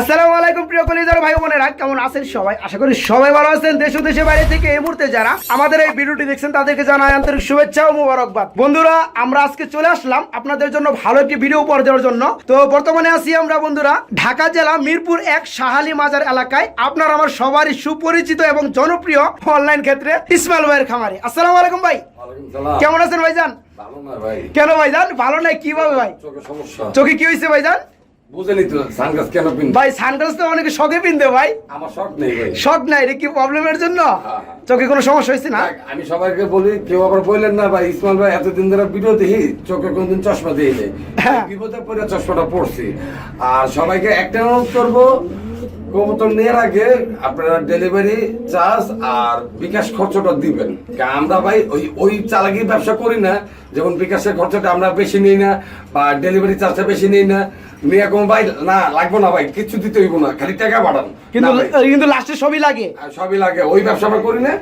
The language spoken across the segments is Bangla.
আসসালামু আলাইকুম প্রিয় কলিজার ভাই বোনেরা কেমন আছেন সবাই? আশা করি সবাই ভালো আছেন। দেশ ও দেশের বাইরে থেকে এই মুহূর্তে যারা আমাদের এই ভিডিওটি দেখছেন তাদেরকে জানাই আন্তরিক শুভেচ্ছা ও মুবারকবাদ। বন্ধুরা আমরা আজকে চলে আসলাম আপনাদের জন্য ভালো একটি ভিডিও উপহার দেওয়ার জন্য। তো বর্তমানে আছি আমরা বন্ধুরা ঢাকা জেলা মিরপুর এক সাহালি মাজার এলাকায়। আপনার আমার সবারই সুপরিচিত এবং জনপ্রিয় অনলাইন ক্ষেত্রে ইসমাইল ভাইয়ের খামারি। আসসালামু আলাইকুম ভাই। কেমন আছেন ভাইজান? কেন ভাইজান? ভালো নাই কীভাবে ভাই? চোখে কি হয়েছে ভাইজান? বুঝেনি তো সানগ্লাস কেন ভাই সানগ্লাস তো অনেকে শখে ভাই। আমার শখ নেই ভাই। শখ নাই এটা কি প্রবলেমের জন্য? হ্যাঁ। চোখে কোনো সমস্যা হয়েছে না? আমি সবাইকে বলি কেউ আবার বললেন না ভাই ইসমাইল ভাই এতদিন ধরে ভিডিও দেখি চোখে কোনদিন চশমা দিয়ে নেই। হ্যাঁ। বিপদে পড়ে চশমাটা পড়ছি আর সবাইকে একটা অনুরোধ করব কবুতর নেওয়ার আগে আপনারা ডেলিভারি চার্জ আর বিকাশ খরচটা দিবেন। আমরা ভাই ওই ওই চালাকি ব্যবসা করি না যেমন বিকাশের খরচটা আমরা বেশি নিই না বা ডেলিভারি চার্জটা বেশি নিই না। নিয়ে কোনো ভাই না লাগবো না ভাই কিচ্ছু দিতে হইব না খালি টাকা বাড়ান। কিন্তু কিন্তু লাস্টে সবই লাগে। আর সবই লাগে ওই ব্যবসা আমরা করি না।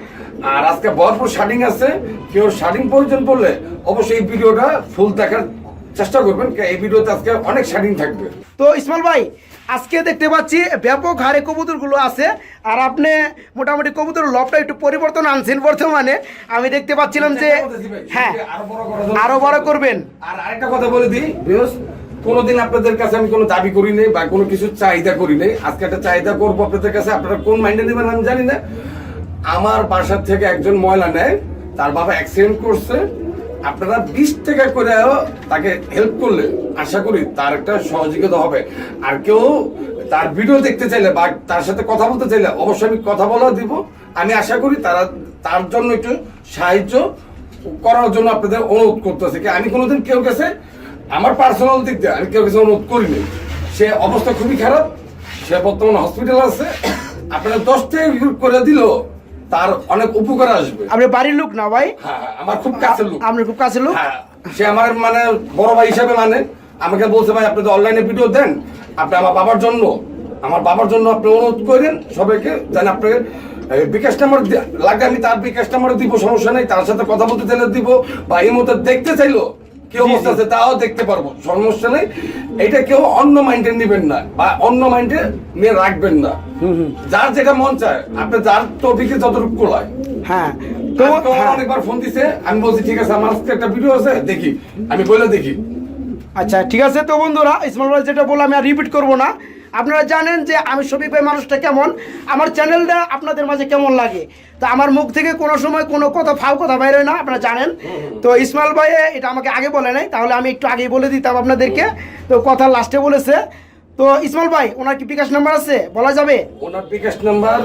আর আজকে ভরপুর শার্টিং আছে কেউ শার্টিং প্রয়োজন পড়লে অবশ্যই এই ভিডিওটা ফুল দেখার চেষ্টা করবেন এই ভিডিওতে আজকে অনেক শার্টিং থাকবে। তো ইসমাল ভাই আজকে দেখতে পাচ্ছি ব্যাপক হারে কবুতরগুলো আছে আর আপনি মোটামুটি কবুতর লবটা একটু পরিবর্তন আনছেন বর্তমানে। আমি দেখতে পাচ্ছিলাম যে হ্যাঁ আরও বড় করবেন। আর আরেকটা কথা বলে দিই কোনোদিন আপনাদের কাছে আমি কোনো দাবি করি নাই বা কোনো কিছু চাহিদা করি নাই। আজকে একটা চাহিদা করব আপনাদের কাছে আপনারা কোন মাইন্ডে নেবেন আমি জানি না। আমার বাসার থেকে একজন ময়লা নেয় তার বাবা অ্যাক্সিডেন্ট করছে আপনারা বিশ টাকা করে তাকে হেল্প করলে, আশা করি তার একটা সহযোগিতা হবে। আর কেউ তার ভিডিও দেখতে চাইলে বা তার সাথে কথা বলতে চাইলে অবশ্যই আমি কথা বলা দিব। আমি আশা করি তারা তার জন্য একটু সাহায্য করার জন্য আপনাদের অনুরোধ করতেছে কি, আমি কোনোদিন কেউ কাছে আমার পার্সোনাল দিক দিয়ে আমি কেউ কাছে অনুরোধ করিনি। সে অবস্থা খুবই খারাপ। সে বর্তমানে হসপিটাল আছে। আপনারা দশ টাকা করে দিল তার অনেক উপকার আসবে। আপনি বাড়ির লোক না ভাই? হ্যাঁ হ্যাঁ, আমার খুব কাছের লোক। আপনি খুব কাছের লোক? হ্যাঁ, সে আমার মানে বড় ভাই হিসাবে মানে। আমাকে বলছে ভাই আপনি তো অনলাইনে ভিডিও দেন। আপনি আমার বাবার জন্য আমার বাবার জন্য আপনি অনুরোধ করেন সবাইকে যেন আপনাকে বিকাশ নাম্বার লাগে আমি তার বিকাশ নাম্বার দিব সমস্যা নেই তার সাথে কথা বলতে চাইলে দিব বা এই মতো দেখতে চাইলো কি অবস্থা আছে তাও দেখতে পারব। সমস্যা নেই। এটা কেউ অন্য মাইন্ডে নেবেন না বা অন্য মাইন্ডে নিয়ে রাখবেন না। যার যেটা মন চায় আপনি যার টপিকে যতটুকু কোলায় হ্যাঁ তো হ্যাঁ। অনেকবার ফোন দিছে আমি বলছি ঠিক আছে আমার একটা ভিডিও আছে দেখি। আমি বলে দেখি। আচ্ছা ঠিক আছে তো বন্ধুরা ইসমাল ভাই যেটা বললাম আমি আর রিপিট করব না। আপনারা জানেন যে আমি শফিক ভাই মানুষটা কেমন? আমার চ্যানেলটা আপনাদের মাঝে কেমন লাগে? তো আমার মুখ থেকে কোনো সময় কোনো কথা ফাও কথা বাইরে না, আপনারা জানেন। তো ইসমাইল ভাই এটা আমাকে আগে বলে নাই, তাহলে আমি একটু আগে বলে দিতাম আপনাদেরকে। তো কথা লাস্টে বলেছে। তো ইসমাইল ভাই, ওনার কি বিকাশ নাম্বার আছে? বলা যাবে? ওনার বিকাশ নাম্বার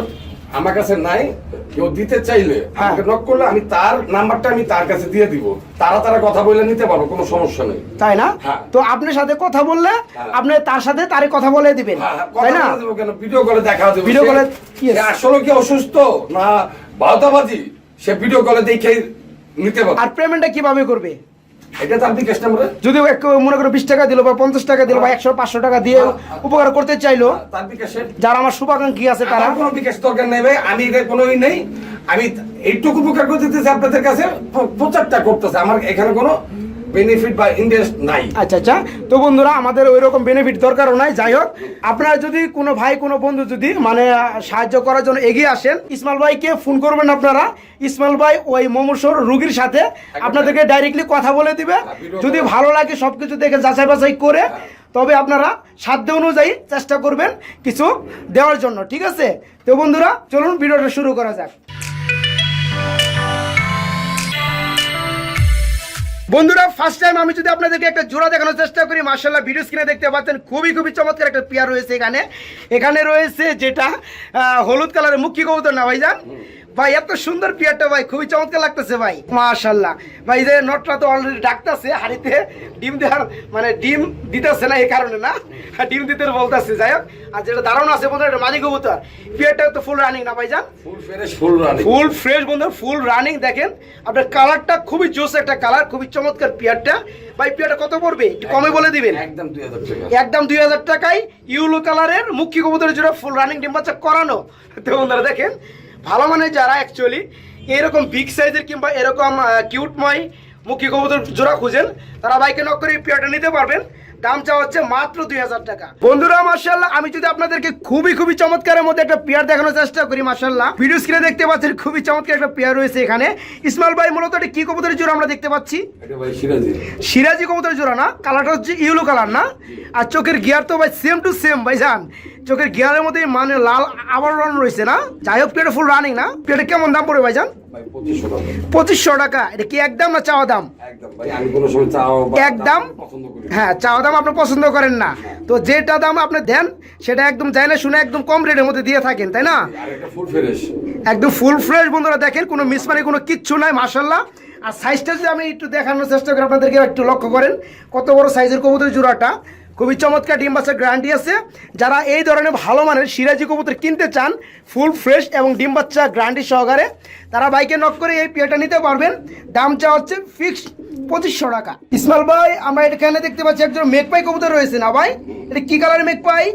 আমার কাছে নাই কেউ দিতে চাইলে হ্যাঁ। আমাকে নক করলে আমি তার নাম্বারটা আমি তার কাছে দিয়ে দিব। তারা তারা কথা বলে নিতে পারব কোনো সমস্যা নেই। তাই না? হ্যাঁ। তো আপনার সাথে কথা বললে হ্যাঁ। আপনি তার সাথে তারই কথা বলে দিবেন। তাই না? কেন? ভিডিও কলে দেখা দেবো। ভিডিও এ- আসলে কি অসুস্থ না বাউতাবাজি সে ভিডিও কলে দেখে নিতে পারবে। আর পেমেন্টটা কীভাবে করবে? এটা যদি মনে করো বিশ টাকা দিল বা পঞ্চাশ টাকা দিল বা একশো পাঁচশো টাকা দিয়ে উপকার করতে চাইলো যারা আমার শুভাকাঙ্ক্ষী আছে তারা। কোনো বিকাশ দরকার নেই ভাই আমি এটা কোনোই নেই। আমি এইটুকু উপকার করে দিতেছি আপনাদের কাছে প্রচারটা করতেছে। আমার এখানে কোনো বেনিফিট বা ইন্টারেস্ট নাই। আচ্ছা আচ্ছা। তো বন্ধুরা আমাদের ওই রকম বেনিফিট দরকারও নাই। যাই হোক আপনারা যদি কোনো ভাই কোনো বন্ধু যদি মানে সাহায্য করার জন্য এগিয়ে আসেন ইসমাইল ভাইকে ফোন করবেন আপনারা। ইসমাইল ভাই ওই মমসর রুগীর সাথে আপনাদেরকে ডাইরেক্টলি কথা বলে দিবে। যদি ভালো লাগে সব কিছু দেখে যাচাই বাছাই করে তবে আপনারা সাধ্য অনুযায়ী চেষ্টা করবেন কিছু দেওয়ার জন্য ঠিক আছে? তো বন্ধুরা চলুন ভিডিওটা শুরু করা যাক। বন্ধুরা ফার্স্ট টাইম আমি যদি আপনাদেরকে একটা জোড়া দেখানোর চেষ্টা করি মার্শাল্লাহ ভিডিও স্ক্রিনে দেখতে পাচ্ছেন, খুবই খুবই চমৎকার একটা পেয়ার রয়েছে এখানে। এখানে রয়েছে যেটা হলুদ কালারের মুখী কবুতর না ভাইজান? ভাই এত সুন্দর পেয়ারটা ভাই খুবই চমৎকার লাগতেছে ভাই। মাশাল্লাহ ভাই যে নটটা তো অলরেডি ডাকতেছে হাড়িতে ডিম দেওয়ার মানে ডিম দিতেছে না এই কারণে না। ডিম দিতে বলতেছে যাই হোক। আর যেটা দারুণ আছে বন্ধুরা এটা মাঝি কবুতর। পেয়ারটা তো ফুল রানিং না ভাইজান? ফুল ফ্রেশ ফুল রানি ফুল ফ্রেশ বন্ধু ফুল রানিং দেখেন। আপনার কালারটা খুবই জোস একটা কালার খুবই চমৎকার পিয়ারটা ভাই পিয়ারটা কত পড়বে? একটু কমে বলে দিবেন। একদম দুই হাজার টাকা। একদম দুই হাজার টাকায় ইউলো কালারের মুখ্য কবুতরের জোড়া ফুল রানিং ডিম বাচ্চা করানো। তো বন্ধুরা দেখেন ভালো মানে যারা অ্যাকচুয়ালি এরকম বিগ সাইজের কিংবা এরকম কিউটময় মুখ্য কবুতর জোড়া খুঁজেন, তারা বাইকে নক করে পেয়ারটা নিতে পারবেন। দাম চাওয়া হচ্ছে মাত্র দুই হাজার টাকা। বন্ধুরা মার্শাল্লাহ আমি যদি আপনাদেরকে খুবই খুবই চমৎকারের মধ্যে একটা পেয়ার দেখানোর চেষ্টা করি মার্শাল্লাহ ভিডিও স্ক্রিনে দেখতে পাচ্ছেন খুবই চমৎকার একটা পেয়ার রয়েছে এখানে। ইসমাইল ভাই মূলত এটা কি কবুতরের জোড়া আমরা দেখতে পাচ্ছি? সিরাজি। কবুতরের জোড়া না কালারটা হচ্ছে ইউলো কালার না? আর চোখের গিয়ার তো ভাই সেম টু সেম ভাই জান। চোখের গিয়ারের মধ্যে মানে লাল আবরণ রয়েছে না? যাই হোক পেটে ফুল রানিং না। পেটে কেমন দাম পড়বে ভাই জান? ভাই পঁচিশশো টাকা। এটা কি একদম না চাওয়া দাম? একদম। হ্যাঁ চাওয়া দাম আপনি পছন্দ করেন না। তো যেটা দাম আপনি দেন সেটা একদম চাই না শুনে একদম কম রেটের মধ্যে দিয়ে থাকেন তাই না? একদম ফুল ফ্রেশ বন্ধুরা দেখেন কোনো মিসমারি কোনো কিচ্ছু নাই মার্শাল্লাহ আর সাইজটা যদি আমি একটু দেখানোর চেষ্টা করি আপনাদেরকে একটু লক্ষ্য করেন কত বড় সাইজের কবুতর জোড়াটা। খুবই চমৎকার ডিম বাচ্চার গ্যারান্টি আছে। যারা এই ধরনের ভালো মানের সিরাজি কবুতর কিনতে চান ফুল ফ্রেশ এবং ডিম বাচ্চা গ্যারান্টি সহকারে তারা বাইকে নক করে এই পেয়ারটা নিতে পারবেন। দাম চা হচ্ছে ফিক্সড পঁচিশশো টাকা। ইসমাইল ভাই আমরা এখানে দেখতে পাচ্ছি একজন মেঘপাই কবুতর রয়েছে না ভাই? এটা কি কালারের মেঘপাই?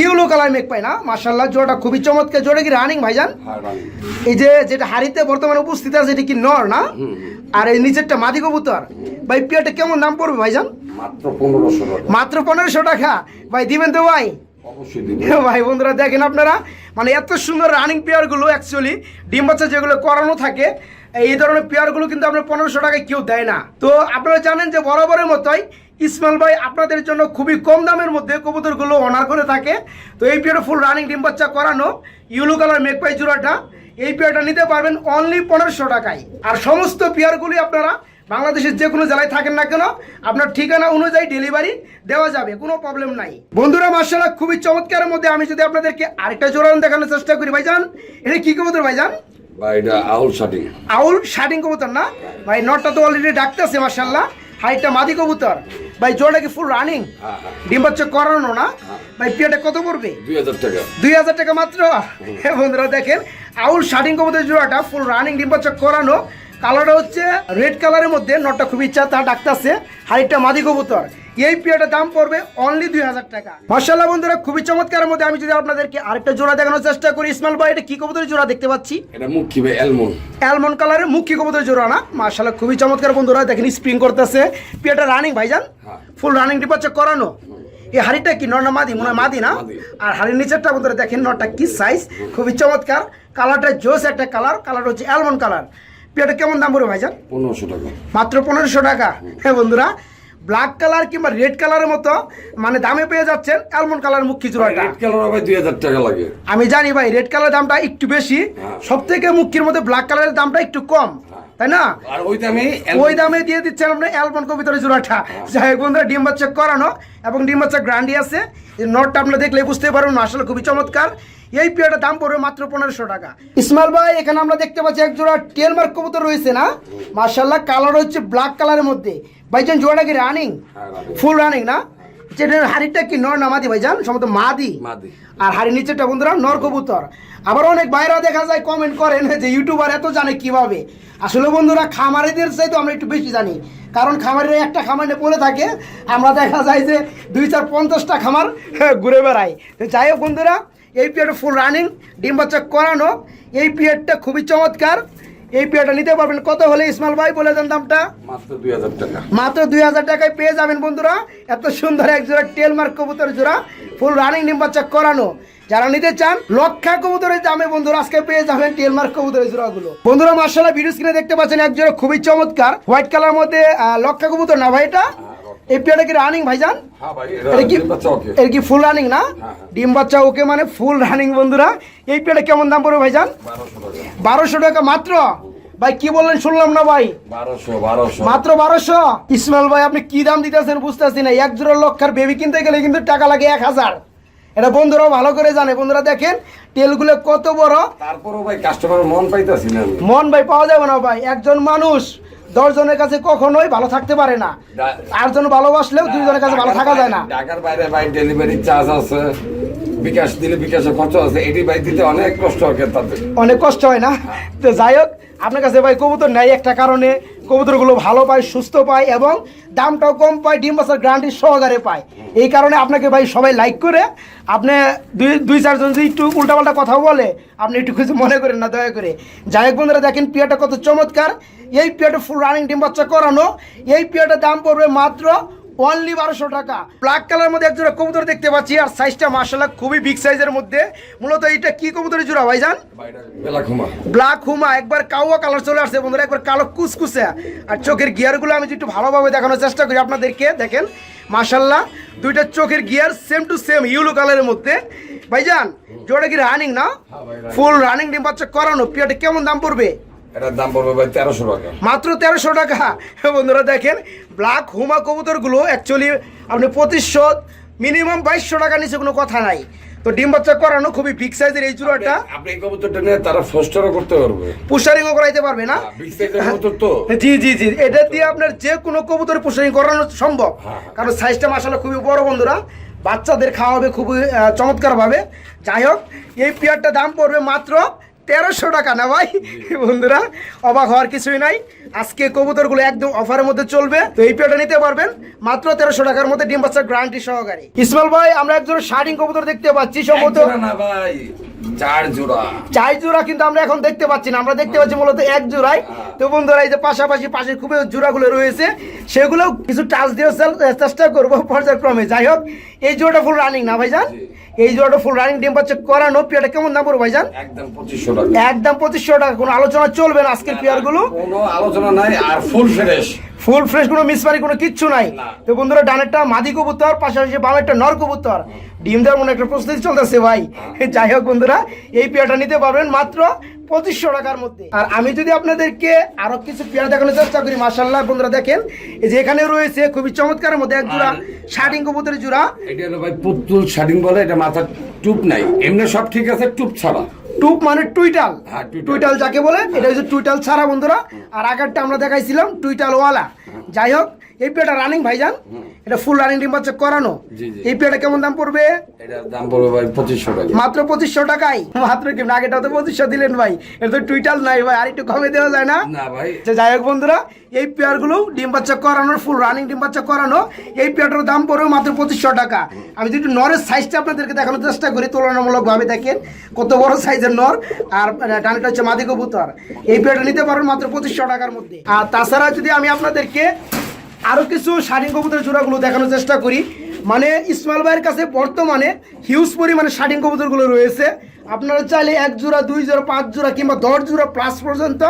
ইউলো কালার মেঘপাই না? মার্শাল্লাহ জোড়াটা খুবই চমৎকার। জোড়া কি রানিং ভাইজান? হ্যাঁ এই যে যেটা হাড়িতে বর্তমানে উপস্থিত আছে এটা কি নর না? আর এই নিচেরটা মাদি কবুতর। ভাই পিয়াটা কেমন দাম পড়বে ভাইজান? মাত্র পনেরোশো টাকা। মাত্র পনেরোশো টাকা? ভাই দিবেন তো ভাই? ভাই বন্ধুরা দেখেন আপনারা মানে এত সুন্দর রানিং পেয়ারগুলো অ্যাকচুয়ালি ডিম বাচ্চা যেগুলো করানো থাকে এই ধরনের পেয়ারগুলো কিন্তু আপনার পনেরোশো টাকায় কেউ দেয় না। তো আপনারা জানেন যে বরাবরের মতোই ইসমাইল ভাই আপনাদের জন্য খুবই কম দামের মধ্যে কবুতরগুলো অনার করে থাকে। তো এই পেয়ারে ফুল রানিং ডিম বাচ্চা করানো ইউলো কালার মেঘপাই জোড়াটা এই পেয়ারটা নিতে পারবেন অনলি পনেরোশো টাকায়। আর সমস্ত পেয়ারগুলি আপনারা বাংলাদেশের যে কোনো জেলায় থাকেন না কেন আপনার ঠিকানা অনুযায়ী ডেলিভারি দেওয়া যাবে কোনো প্রবলেম নাই। বন্ধুরা মার্শাল্লাহ খুবই চমৎকারের মধ্যে আমি যদি আপনাদেরকে আরেকটা জোরান দেখানোর চেষ্টা করি ভাইজান এটা কি কবুতর ভাইজান? আউল শাটিং। আউল শার্টিং কবুতর না? ভাই নটটা তো অলরেডি ডাকতেছে মার্শাল্লাহ হাইটটা মাদি কবুতর। ভাই জোড়া কি ফুল রানিং হ্যাঁ হ্যাঁ। ডিম বাচ্চা করানো না? ভাই পিয়াটা কত পড়বে? দুই হাজার টাকা। দুই হাজার টাকা মাত্র? হ্যাঁ বন্ধুরা দেখেন আউল শার্টিং কবুতর জোড়াটা ফুল রানিং ডিম বাচ্চা করানো। কালারটা হচ্ছে রেড কালারের মধ্যে নটটা খুব ইচ্ছা তা ডাকতেছে হাড়িটা মাদি কবুতর। এই পিয়াটার দাম পড়বে অনলি দুই হাজার টাকা। মার্শাল্লাহ বন্ধুরা খুবই চমৎকারের মধ্যে আমি যদি আপনাদেরকে আরেকটা জোড়া দেখানোর চেষ্টা করি ইসমাইল ভাই এটা কি কবুতরের জোড়া দেখতে পাচ্ছি? এটা মুখ ভাই অ্যালমন অ্যালমন্ড কালারের মুখী কবুতরের জোড়া না। মার্শাল্লাহ খুবই চমৎকার বন্ধুরা দেখেন স্প্রিং করতেছে। পিয়াটা রানিং ভাইজান। ফুল রানিং ডিপাচ্ছে করানো। এই হাড়িটা কি নর না মাদি? মনে হয় মাদি না? আর হাড়ির নিচেরটা বন্ধুরা দেখেন নটা কি সাইজ খুবই চমৎকার। কালারটা জোস একটা কালার। কালার হচ্ছে অ্যালমন্ড কালার। পিয়াটা কেমন দাম পড়বে ভাইজান? পনেরোশো টাকা। মাত্র পনেরোশো টাকা। হ্যাঁ বন্ধুরা ব্ল্যাক কালার কিংবা রেড কালারের মতো মানে দামে পেয়ে যাচ্ছেন অ্যালমন্ড কালার মুখী জোড়াটা রেড কালার ভাই দুই হাজার টাকা লাগে। আমি জানি ভাই রেড কালার দামটা একটু বেশি। হ্যাঁ। সব থেকে মুখির মধ্যে ব্ল্যাক কালারের দামটা একটু কম তাই না? আর ওই দামে ওই দামে দিয়ে দিচ্ছেন আপনি অ্যালবন কবিতার জোড়াটা যাই হোক বন্ধুরা ডিম বাচ্চা করানো এবং ডিম বাচ্চা গ্রান্ডি আছে। এই নটটা আপনি দেখলে বুঝতে পারবেন আসলে খুবই চমৎকার। এই পেয়ারটার দাম পড়বে মাত্র পনেরোশো টাকা। ইসমাইল ভাই এখানে আমরা দেখতে পাচ্ছি এক জোড়া টেলমার্ক কবুতর রয়েছে না? মার্শাল্লাহ কালার হচ্ছে ব্ল্যাক কালারের মধ্যে। ভাইজান জোড়াটা কি রানিং ফুল রানিং না? যেটা হাড়িটা কি নর না মাদি ভাইজান? সম্ভবত মাদি। মাদি। আর হাড়ির নিচেরটা বন্ধুরা নর কবুতর। আবার অনেক বাইরা দেখা যায় কমেন্ট করেন যে ইউটিউবার এত জানে কীভাবে। আসলে বন্ধুরা খামারিদের চাইতে আমরা একটু বেশি জানি। কারণ খামারের একটা খামার নিয়ে পড়ে থাকে আমরা দেখা যায় যে দুই চার পঞ্চাশটা খামার ঘুরে বেড়াই। তো যাই হোক বন্ধুরা এই পিরিয়ড ফুল রানিং ডিম বাচ্চা করানো এই পিরিয়ডটা খুবই চমৎকার। এই পেয়াটা নিতে পারবেন। কত হলে ইসমাইল ভাই বলে দেন দামটা? মাত্র দুই হাজার টাকায় পেয়ে যাবেন বন্ধুরা। এত সুন্দর এক জোড়া টেলমার্ক কবুতর জোড়া ফুল রানিং ডিম বাচ্চা করানো। যারা নিতে চান লক্ষা কবুতরের দামে বন্ধুরা আজকে পেয়ে যাবেন টেলমার্ক কবুতরের জোড়াগুলো। বন্ধুরা মার্শাল্লাহ ভিডিও স্ক্রিনে দেখতে পাচ্ছেন এক জোড়া খুবই চমৎকার। হোয়াইট কালার মধ্যে লক্ষা কবুতর না ভাই এটা? এই পেয়ারটা কি রানিং ভাইজান? হ্যাঁ এটা কি এটা কি ফুল রানিং না? হ্যাঁ। ডিম বাচ্চা ওকে মানে ফুল রানিং বন্ধুরা। এই পেয়ারটা কেমন দাম পড়বে ভাইজান? বারোশো টাকা। মাত্র? ভাই কি বললেন শুনলাম না ভাই? মাত্র বারোশো? ইসমাইল ভাই আপনি কি দাম দিতেছেন বুঝতেছি না। এক জোড়া লক্ষার বেবি কিনতে গেলে কিন্তু টাকা লাগে এক হাজার। এটা বন্ধুরাও ভালো করে জানে। বন্ধুরা দেখেন তেলগুলো কত বড়। তারপরও ভাই কাস্টমার মন পাইতাছি মন ভাই পাওয়া যাবে না ভাই। একজন মানুষ দশজনের কাছে কখনোই ভালো থাকতে পারে না। আটজন ভালোবাসলেও দুইজনের কাছে ভালো থাকা যায় না। ঢাকার বাইরে ভাই ডেলিভারি চার্জ আছে। বিকাশ দিলে বিকাশে খরচ আছে, এটি ভাই দিতে অনেক কষ্ট হয় তাদের। অনেক কষ্ট হয় না? তো যাই হোক, আপনার কাছে ভাই কবুতর নেই একটা কারণে, কবুতরগুলো ভালো পায়, সুস্থ পায় এবং দামটাও কম পায়, ডিম বাসার গ্যারান্টি সহকারে পায়। এই কারণে আপনাকে ভাই সবাই লাইক করে, আপনি দুই দুই, চারজন যদি একটু উল্টাপাল্টা কথা বলে, আপনি একটু কিছু মনে করেন না, দয়া করে। যাই হোক বন্ধুরা, দেখেন পিয়াটা কত চমৎকার। এই পিয়াটা ফুল রানিং ডিম বাচ্চা করানো, এই পিয়াটার দাম পড়বে মাত্র অনলি বারোশো টাকা। ব্ল্যাক কালার মধ্যে এক জোড়া কবুতর দেখতে পাচ্ছি আর সাইজটা মার্শাল্লাহ খুবই বিগ সাইজের মধ্যে। মূলত এটা কি কবুতরের জোড়া ভাইজান? বেলা ব্ল্যাক হুমা একবার কাউয়া কালার চলে আসছে বন্ধুরা একবার কালো কুসকুসে। আর চোখের গিয়ারগুলো আমি যদি একটু ভালোভাবে দেখানোর চেষ্টা করি আপনাদেরকে দেখেন মাশাল্লাহ দুইটা চোখের gear same to same yellow কালারের মধ্যে। ভাইজান জোড়া কি রানিং না? ফুল রানিং ডিম বাচ্চা করানো পিয়াটা কেমন দাম পড়বে? এটার দাম পড়বে ভাই তেরোশো টাকা। মাত্র তেরোশো টাকা। বন্ধুরা দেখেন ব্ল্যাক হুমা কবুতরগুলো অ্যাকচুয়ালি আপনি পঁচিশশো মিনিমাম বাইশশো টাকা নিচে কোনো কথা নাই। তো ডিম বাচ্চা করানো খুবই বিগ সাইজের এই আপনি এই কবুতরটা নিয়ে তারা ফস্টারও করতে পারবে। পুষারিংও করাইতে পারবে না। বিগ সাইজের কবুতর তো। জি জি জি এটা দিয়ে আপনার যে কোনো কবুতর পুষারিং করানো সম্ভব। হ্যাঁ। কারণ সাইজটা মাসালা খুবই বড় বন্ধুরা। বাচ্চাদের খাওয়াবে খুবই চমৎকারভাবে। যাই হোক এই পেয়ারটা দাম পড়বে মাত্র তেরোশো টাকা না ভাই? বন্ধুরা অবাক হওয়ার কিছুই নাই। আজকে কবুতরগুলো একদম অফারের মধ্যে চলবে। তো এই পেয়ারটা নিতে পারবেন মাত্র তেরোশো টাকার মধ্যে ডিম বাচ্চার গ্যারান্টি সহকারে। ইসমাইল ভাই আমরা একজন শার্টিং কবুতর দেখতে পাচ্ছি সম্ভবত না ভাই চার জোড়া। চাই জোড়া কিন্তু আমরা এখন দেখতে পাচ্ছি না আমরা দেখতে পাচ্ছি মূলত এক জোড়ায়। তো বন্ধুরা এই যে পাশাপাশি পাশে খুবই জোড়াগুলো রয়েছে সেগুলো কিছু টাচ দিয়ে চেষ্টা করব পর্যায়ক্রমে। যাই হোক এই জোড়াটা ফুল রানিং না ভাইজান? এই জোড়াটা ফুল রানিং ডিম পাচ্ছে করানো পেয়ারটা কেমন দাম পড়বে ভাইজান? একদম পঁচিশশো টাকা। একদম পঁচিশশো টাকা কোনো আলোচনা চলবে না আজকের পেয়ারগুলো কোনো আলোচনা নাই আর ফুল ফ্রেশ ফুল ফ্রেশ কোনো মিসমারি কোনো কিচ্ছু নাই। তো বন্ধুরা ডানেরটা মাদি কবুতর পাশাপাশি বামেরটা নর কবুতর। ডিম দেওয়ার মনে একটা প্রস্তুতি চলতেছে ভাই। যাই হোক বন্ধুরা এই পেয়ারটা নিতে পারবেন মাত্র পঁচিশশো টাকার মধ্যে। আর আমি যদি আপনাদেরকে আরও কিছু পেয়ার দেখানোর চেষ্টা করি মাসাল্লাহ বন্ধুরা দেখেন এই যে এখানে রয়েছে খুবই চমৎকারের মধ্যে এক জোড়া শার্টিং কবুতরের জোড়া। এটা হলো ভাই পুতুল শাডিং বলে এটা মাথার টুপ নাই। এমনি সব ঠিক আছে টুপ ছাড়া। টুপ মানে টুইটাল। হ্যাঁ, টুইটাল। টুইটাল যাকে বলে এটা হচ্ছে টুইটাল ছাড়া বন্ধুরা। আর আগেরটা আমরা দেখাইছিলাম টুইটাল ওয়ালা যাই হোক এই পেয়ারটা রানিং ভাইজান। এটা ফুল রানিং ডিম বাচ্চা করানো। এই পেয়ারটা কেমন দাম পড়বে? এটার দাম পড়বে ভাই পঁচিশশো টাকা। মাত্র পঁচিশশো টাকাই মাত্র কি? আগেটা তো পঁচিশশো দিলেন ভাই। এটা তো টুইটাল নাই ভাই আর একটু কমে দেওয়া যায় না? না ভাই। আচ্ছা, যাই হোক বন্ধুরা এই পেয়ারগুলো ডিম বাচ্চা করানোর ফুল রানিং ডিম বাচ্চা করানো এই পেয়ারটার দাম পড়বে মাত্র পঁচিশশো টাকা। আমি যদি নরের সাইজটা আপনাদেরকে দেখানোর চেষ্টা করি তুলনামূলকভাবে দেখেন কত বড় সাইজের নর। আর ডানটা হচ্ছে মাদি কবুতর। এই পেয়ারটা নিতে পারবেন মাত্র পঁচিশশো টাকার মধ্যে। আর তাছাড়া যদি আমি আপনাদেরকে আরও কিছু শাড়ি কবুতরের জোড়াগুলো দেখানোর চেষ্টা করি। মানে ইসমাইল ভাইয়ের কাছে বর্তমানে হিউজ পরিমাণে শাড়ি কবুতরগুলো রয়েছে। আপনারা চাইলে এক জোড়া দুই জোড়া পাঁচ জোড়া কিংবা দশ জোড়া প্লাস পর্যন্ত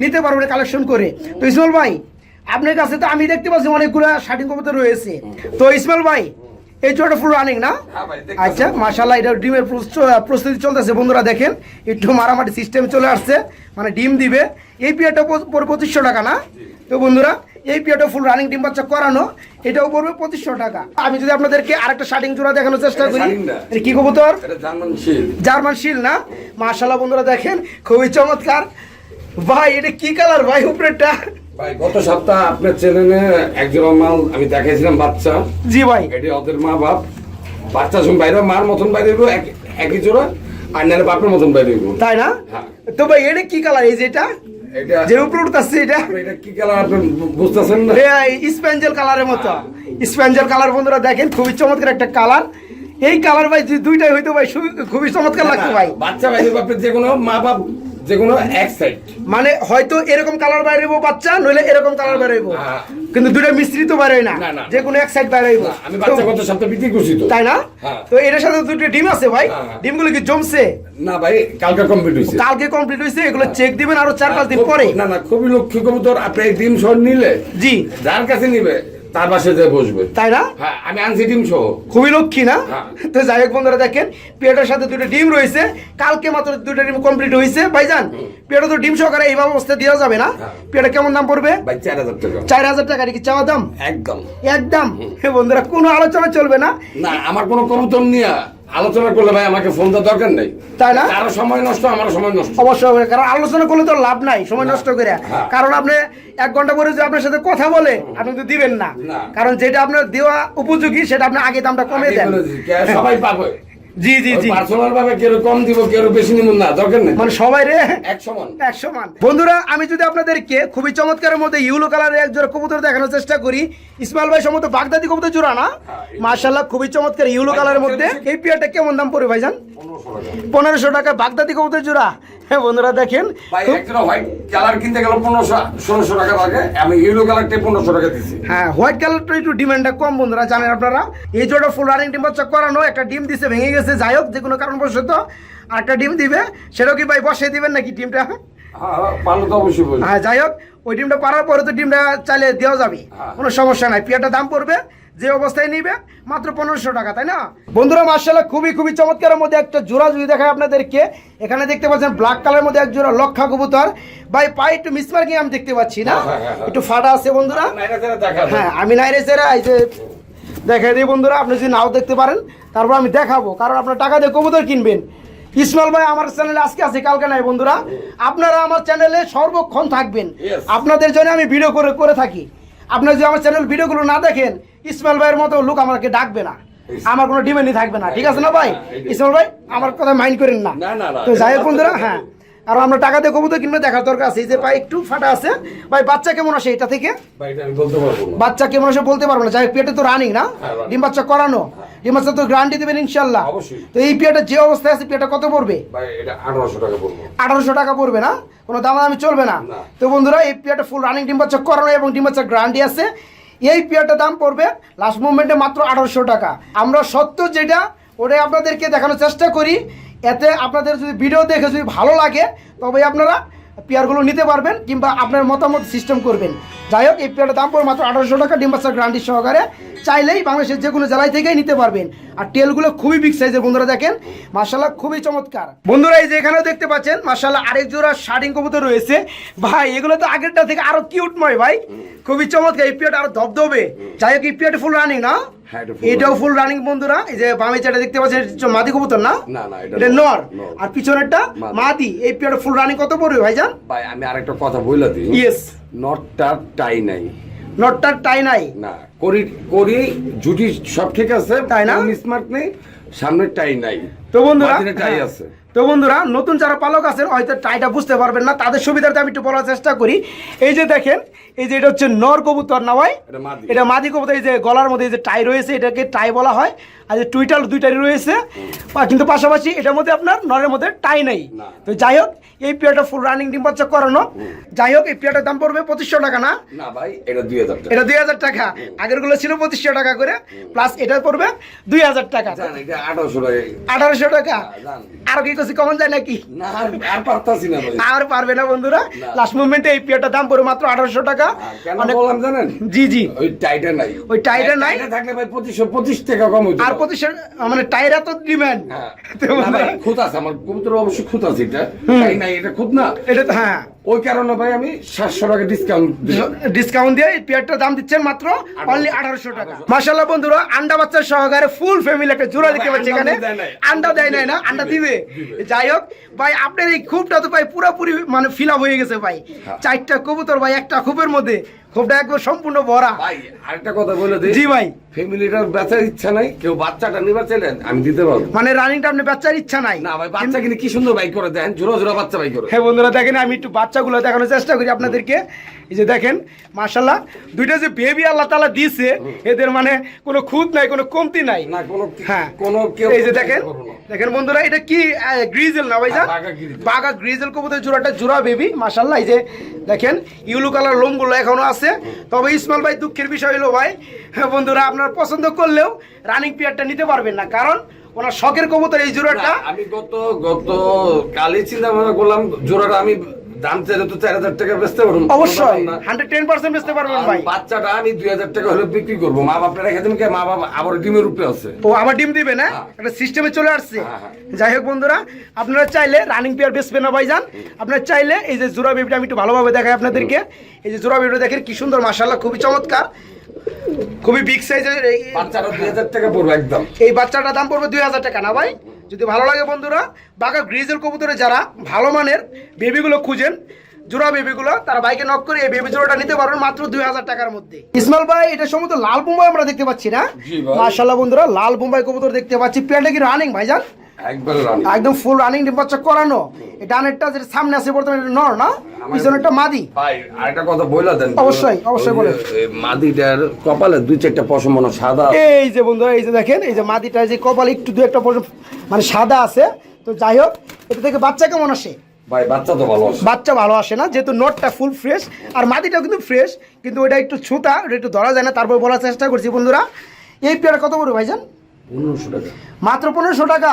নিতে পারবেন কালেকশন করে। তো ইসমাইল ভাই আপনার কাছে তো আমি দেখতে পাচ্ছি অনেকগুলো শাড়ি কবুতর রয়েছে। তো ইসমাইল ভাই এই জোড়াটা ফুল রানিং না? হ্যাঁ। আচ্ছা মাশাল্লাহ এটা ডিমের প্রস্তুত- চলতেছে। বন্ধুরা দেখেন একটু মারামারি সিস্টেম চলে আসছে। মানে ডিম দিবে। এই পিয়াটা পড়বে পঁচিশশো টাকা না? তো বন্ধুরা এই পিয়াটা ফুল রানিং ডিম বাচ্চা করানো এটাও পড়বে পঁচিশশো টাকা। আমি যদি আপনাদেরকে আরেকটা শার্টিং জোড়া দেখানোর চেষ্টা করি কি কবুতর? জার্মান শিল। না? মাশাল্লাহ বন্ধুরা দেখেন খুবই চমৎকার। ভাই এটা কি কালার ভাই উপরেরটা? ভাই গত সপ্তাহ আপনার চ্যানেলে একজন মাল আমি দেখাইছিলাম বাচ্চা। জি ভাই। এটি ওদের মা বাপ। বাচ্চা শুন বাইরে মার মতন বাইরে একই জোড়া আর নাহলে বাপের মতন বাইরে। তাই না? হ্যাঁ। তো ভাই এটা কি কালার? এই যেটা এটা? যে উপরে উঠতেছে এটা? কি কালার বুঝতেছেন না? কালারের মতো। কালার বন্ধুরা দেখেন খুবই চমৎকার একটা কালার এই কালার ভাই দুইটাই হইতো ভাই খুবই- চমৎকার লাগতো ভাই। বাচ্চা ভাই বাপের যে কোনো মা বাপ যে কোনো এক সাইড মানে হয়তো এরকম কালার বাইরে বাচ্চা নইলে এরকম কালার বাইরে। কিন্তু দুটো মিশ্রিত বাইরে হয় না। যে কোনো এক সাইড বাইরে হইবো আমি বাচ্চা কত গত সপ্তাহ বিক্রি করছি তো। তাই না? হ্যাঁ। তো এর সাথে দুটো ডিম আছে ভাই। ডিমগুলো ডিমগুলো কি জমছে? না ভাই কালকে কমপ্লিট হইছে কালকে কমপ্লিট হইছে এগুলো চেক দিবেন আরও চার পাঁচ দিন পরে। না না খুবই লক্ষ্মী কবুতর আপনি ডিম সর নিলে জি। যার কাছে নিবে তার পাশে যে বসবে। তাই না? হ্যাঁ আমি আনছি ডিম সহ। খুবই লক্ষ্মী না? হ্যাঁ। তো যাই হোক বন্ধুরা দেখেন পেটের সাথে দুটো ডিম রয়েছে। কালকে মাত্র দুটো ডিম কমপ্লিট হয়েছে ভাইজান পেটে তো ডিম সহকারে এইভাবে অবস্থা দেওয়া যাবে না? হ্যাঁ। পেটে কেমন দাম পড়বে? ভাই চার হাজার টাকা। চার হাজার টাকা কি চাওয়া দাম? একদম। একদম। বন্ধুরা কোনো আলোচনা চলবে না। না আমার কোনো কবুতর নিয়ে আলোচনা করলে ভাই আমাকে ফোন দেওয়ার দরকার নেই। তাই না? কারও সময় নষ্ট আমার সময় নষ্ট। অবশ্যই হবে, কারণ আলোচনা করলে তো লাভ নাই সময় নষ্ট করে। হ্যাঁ। কারণ আপনি এক ঘণ্টা পরে যে আপনার সাথে কথা বলে আপনি তো দিবেন না। কারণ যেটা আপনার দেওয়া উপযোগী সেটা আপনি আগে দামটা কমে দেন। সবাই পাবে জি জি জি। পার্সোনাল ভাবে কেউ কম দিব কেউ বেশি নিব না দরকার নেই। মানে সবাই রে? এক সমান। এক সমান। বন্ধুরা আমি যদি আপনাদেরকে খুবই চমৎকারের মধ্যে ইউলো কালারের এক জোড়া কবুতর দেখানোর চেষ্টা করি ইসমাইল ভাই সম্ভবত বাগদাদি কবুতর জোড়া না? মার্শাল্লাহ খুবই চমৎকার ইউলো কালারের মধ্যে। এই পেয়ারটা কেমন দাম পড়বে ভাইজান? পনেরোশো টাকা। বাগদাদি কবুতর জোড়া। হ্যাঁ বন্ধুরা দেখেন হোয়াইট কালার কিনতে গেল পনেরোশো ষোলোশো টাকা লাগে। আমি কালারটাই পনেরোশো টাকা হ্যাঁ হোয়াইট কালারটা একটু ডিমান্ডটা কম বন্ধুরা জানেন আপনারা? এই জোড়া ফুল রানিং ডিম বাচ্চা করানো একটা ডিম দিছে ভেঙে গেছে যাই হোক যে কোনো কারণবশত আর একটা ডিম দিবে। সেটাও কি ভাই বসিয়ে দিবেন নাকি ডিমটা? হ্যাঁ বলছি হ্যাঁ যাই হোক ওই ডিমটা পারার পরে তো ডিমটা চাইলে দেওয়া যাবে। হ্যাঁ। কোনো সমস্যা নাই পিয়াটা দাম পড়বে। যে অবস্থায় নিবে মাত্র পনেরোশো টাকা তাই না? বন্ধুরা মার্শাল্লাহ খুবই খুবই চমৎকারের মধ্যে একটা জোড়া যদি দেখায় আপনাদেরকে এখানে দেখতে পাচ্ছেন ব্ল্যাক কালারের মধ্যে এক জোড়া লক্ষা কবুতর। ভাই পায়ে একটু মিসমার্কিং আমি দেখতে পাচ্ছি না? হ্যাঁ, হ্যাঁ, হ্যাঁ। একটু ফাটা আছে বন্ধুরা। নাইরা। হ্যাঁ আমি নাই রেসেরা এই যে দেখাই দিই বন্ধুরা আপনি যদি নাও দেখতে পারেন তারপর আমি দেখাবো কারণ আপনার টাকা দিয়ে কবুতর কিনবেন। ইসমাইল ভাই আমার চ্যানেলে আজকে আছে কালকে নাই বন্ধুরা। আপনারা আমার চ্যানেলে সর্বক্ষণ থাকবেন। আপনাদের জন্য আমি ভিডিও করে করে থাকি। আপনারা যদি আমার চ্যানেল ভিডিওগুলো না দেখেন ইসমাইল ভাইয়ের মতো লোক আমাকে ডাকবে না। আমার কোনো ডিমান্ডই থাকবে না ঠিক আছে না ভাই? ইসমাইল ভাই আমার কথা মাইন্ড করেন না। তো যাই হোক বন্ধুরা হ্যাঁ। আর আমরা টাকা দিয়ে কবুতর কিনবে দেখার দরকার আছে। এই যে ভাই একটু ফাটা আছে। ভাই বাচ্চা কেমন আসে এটা থেকে? ভাই, এটা আমি বলতে পারব না। বাচ্চা কেমন আসে বলতে পারব না। যাই পেটে তো রানিং না। হ্যাঁ, ডিম বাচ্চা করানো। ডিম বাচ্চা তো গ্যারান্টি দেবেন ইনশাল্লাহ অবশ্যই। তো এই পেয়াটা যে অবস্থায় আছে পেয়াটা কত পড়বে? ভাই, এটা 1800 টাকা বলব। আঠারোশো টাকা পড়বে না? কোনো দামাদামি চলবে না। তো বন্ধুরা এই পেয়াটা ফুল রানিং ডিম বাচ্চা করানো এবং ডিম বাচ্চা গ্যারান্টি আছে। এই পেয়ারটার দাম পড়বে লাস্ট মুভমেন্টে মাত্র আঠারোশো টাকা। আমরা সত্য যেটা ওটাই আপনাদেরকে দেখানোর চেষ্টা করি। এতে আপনাদের যদি ভিডিও দেখে যদি ভালো লাগে তবে আপনারা পেয়ারগুলো নিতে পারবেন কিংবা আপনার মতামত সিস্টেম করবেন। যাই হোক, এই পেয়ারটার দাম পড়বে মাত্র আঠারোশো টাকা ডিম্বাসার বাচ্চা গ্যারান্টি সহকারে। চাইলেই বাংলাদেশের যে কোনো জেলায় থেকেই নিতে পারবেন। আর টেলগুলো খুবই বিগ সাইজের বন্ধুরা দেখেন। মার্শাল্লাহ খুবই চমৎকার। বন্ধুরা, এই যে এখানেও দেখতে পাচ্ছেন মার্শাল্লাহ আরেক জোড়া শার্টিং কবুতর রয়েছে। ভাই, এগুলো তো আগেরটা থেকে আরও কিউটময় ভাই। খুবই চমৎকার, এই পিয়াটা আরও ধবধবে। যাই হোক, এই পিয়াটা ফুল রানিং না? এটাও ফুল রানিং বন্ধুরা এই যে বামে যেটা দেখতে পাচ্ছেন এটা মাদি কবুতর না? না, না, এটা নর। আর পিছনেরটা মাদি। এই পিয়াটা ফুল রানিং কত পড়বে ভাইজান? ভাই, আমি আরেকটা কথা বইলা দিই। ইয়েস নটটার টাই নাই। নটটার টাই নাই। না করি করি জুটি সব ঠিক আছে তাই না? স্মার্ট নেই সামনের টাই নাই। তো বন্ধুরা টাই হ্যাঁ। আছে। তো বন্ধুরা নতুন যারা পালক আছেন হয়তো টাইটা বুঝতে পারবেন না তাদের সুবিধার্থে আমি একটু বলার চেষ্টা করি। এই যে দেখেন এই যে এটা হচ্ছে নর কবুতর না ভাই? এটা মাদি। কবুতর এই যে গলার মধ্যে এই যে টাই রয়েছে এটাকে টাই বলা হয়। আর যে টুইটাল দুইটাই রয়েছে। কিন্তু পাশাপাশি এটার মধ্যে আপনার নরের মধ্যে টাই নেই। তো যাই হোক এই পেয়ারটা ফুল রানিং ডিম বাচ্চা করানো। যাই হোক এই পেয়ারটার দাম পড়বে পঁচিশশো টাকা না? ভাই এটা দুই হাজার টাকা। এটা দুই হাজার টাকা। আগেরগুলো ছিল পঁচিশশো টাকা করে প্লাস এটা পড়বে দুই হাজার টাকা। আঠারোশো টাকা। আরও কি কিছু কমন যায় নাকি? আর- পারবে না বন্ধুরা। লাস্ট মুভমেন্টে এই পিয়ারটার দাম পড়বে মাত্র আঠারোশো টাকা। কেন অনেক বললাম জানেন? জি জি। ওই টাইটা নাই। ওই টাইটা নাই? থাকলে ভাই পঁচিশশো পঁচিশ টাকা কম হইতো। আর পঁচিশ মানে টাইরা তো ডিম্যান্ড হ্যাঁ। খুঁত আছে আমার কবুতর অবশ্যই খুঁত আছে এটা। টাই নাই এটা খুঁত না। এটা তো হ্যাঁ। ওই কারণে ভাই আমি সাতশো টাকা ডিসকাউন্ট ডিসকাউন্ট দিয়ে এই পেয়ারটার দাম দিচ্ছেন মাত্র অনলি আঠারোশো টাকা। মাসাল্লাহ বন্ধুরা আন্ডা বাচ্চা সহকারে ফুল ফ্যামিলি একটা জোড়া দেখতে পাচ্ছি এখানে। আন্ডা দেয় নাই না আন্ডা দিবে যাই হোক ভাই আপনার এই খুবটা তো ভাই পুরোপুরি মানে ফিল আপ হয়ে গেছে ভাই। হ্যাঁ। চারটা কবুতর ভাই একটা খুবের মধ্যে। খুবটা একবার সম্পূর্ণ ভরা। ভাই আরেকটা কথা বলে দিই। জি ভাই। ফ্যামিলিটার বেচার ইচ্ছা নাই কেউ বাচ্চাটা নিবার চাইলেন আমি দিতে পারব। মানে রানিংটা আপনি বাচ্চার ইচ্ছা নাই। না ভাই বাচ্চা কিনে কি সুন্দর বাইক করে দেন জোড়া জোড়া বাচ্চা বাইক করে। হ্যাঁ বন্ধুরা দেখেন আমি একটু বাচ্চাগুলো দেখানোর চেষ্টা করি আপনাদেরকে। এই যে দেখেন মার্শাল্লাহ দুইটা যে বেবি আল্লাহ তালা দিয়েছে এদের মানে কোনো খুঁত নাই কোনো কমতি নাই। না কোনো হ্যাঁ। কোনো কেউ এই যে দেখেন দেখেন বন্ধুরা এটা কি গ্রিজেল না ভাই হ্যাঁ, বাঘা গ্রিজেল। কবুতর জোড়াটা জোড়া বেবি মাশাল্লাহ এই যে দেখেন ইউলু কালার লোমগুলো এখনও আছে। তবে ইসমাইল ভাই দুঃখের বিষয় হলো ভাই হ্যাঁ বন্ধুরা আপনারা পছন্দ করলেও রানিং পিয়ারটা নিতে পারবেন না। কারণ ওনার শখের কবুতর এই জোড়াটা আমি গত গত কালই চিন্তা ভাবনা করলাম জোড়াটা আমি দাম চাইলে তো চার হাজার টাকা বেচতে পারব। অবশ্যই হান্ড্রেড টেন পার্সেন্ট বেচতে পারবেন ভাই। বাচ্চাটা আমি দুই হাজার টাকা হলে বিক্রি করব। মা বাপটা রেখে দেবেন মা বাবা আবার ডিমের উপরে আছে। ও আবার ডিম দিবে না? হ্যাঁ। একটা সিস্টেমে চলে আসছে। হ্যাঁ, হ্যাঁ। যাই হোক বন্ধুরা আপনারা চাইলে রানিং পেয়ার বেচবেন না ভাইজান। আপনারা চাইলে এই যে জোড়া বেবিটা আমি একটু ভালোভাবে দেখাই আপনাদেরকে। এই যে জোড়া বেবিটা দেখেন কি সুন্দর মাশাল্লাহ খুবই চমৎকার। খুবই বিগ সাইজের এই বাচ্চাটা দুই হাজার টাকা পড়বে একদম। এই বাচ্চাটার দাম পড়বে দুই হাজার টাকা না ভাই? যদি ভালো লাগে বন্ধুরা বাঘা গ্রিজের কবুতরে যারা ভালো মানের বেবিগুলো খুঁজেন জোড়া বেবিগুলো তারা বাইকে নক করে এই বেবি জোড়াটা নিতে পারবেন মাত্র দুই হাজার টাকার মধ্যে। ইসমাল ভাই এটা সম্ভবত লাল বোম্বাই আমরা দেখতে পাচ্ছি না? মাশাল্লাহ বন্ধুরা লাল বোম্বাই কবুতর দেখতে পাচ্ছি। প্যান্টটা কি রানিং ভাইজান? একদম ফুল রানিং ডিম বাচ্চা করানো। ডানেরটা যেটা সামনে আছে বর্তমানে এটা নর না? পিছনেরটা মাদি। ভাই আরেকটা কথা বইলা দেন। অবশ্যই, অবশ্যই বলেন। মাদিটার কপালে দুই চারটা পশম মনে সাদা এই যে বন্ধুরা এই যে দেখেন এই যে মাদিটা যে কপাল একটু দু একটা পর্যন্ত মানে সাদা আছে। তো যাই হোক এটা থেকে বাচ্চা কেমন আসে? ভাই বাচ্চা তো ভালো আছে। বাচ্চা ভালো আসে না যেহেতু নোটটা ফুল ফ্রেশ আর মাটিটাও কিন্তু ফ্রেশ কিন্তু ওটা একটু ছুতা ওটা একটু ধরা যায় না তারপর বলার চেষ্টা করছি বন্ধুরা। এই পেয়ারা কত বড় ভাইজান? পনেরোশো টাকা। মাত্র পনেরোশো টাকা।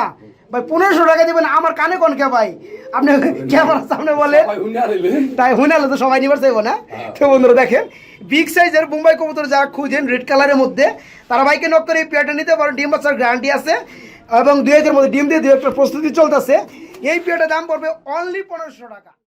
ভাই পনেরোশো টাকা দিবেন আমার কানে কোন কে ভাই? আপনি ক্যামেরার সামনে আর তাই হুনালে তো সবাই নিবার চাইব না। তো বন্ধুরা দেখেন বিগ সাইজের মুম্বাই কবুতর যারা খুঁজেন রেড কালারের মধ্যে তারা বাইকে নক করে এই পেয়ারটা নিতে পারেন। ডিম বাচ্চার গ্যারান্টি আছে এবং দুই একের মধ্যে ডিম দিয়ে দুই একটা প্রস্তুতি চলতেছে। এই পেয়ারটার দাম পড়বে অনলি পনেরোশো টাকা।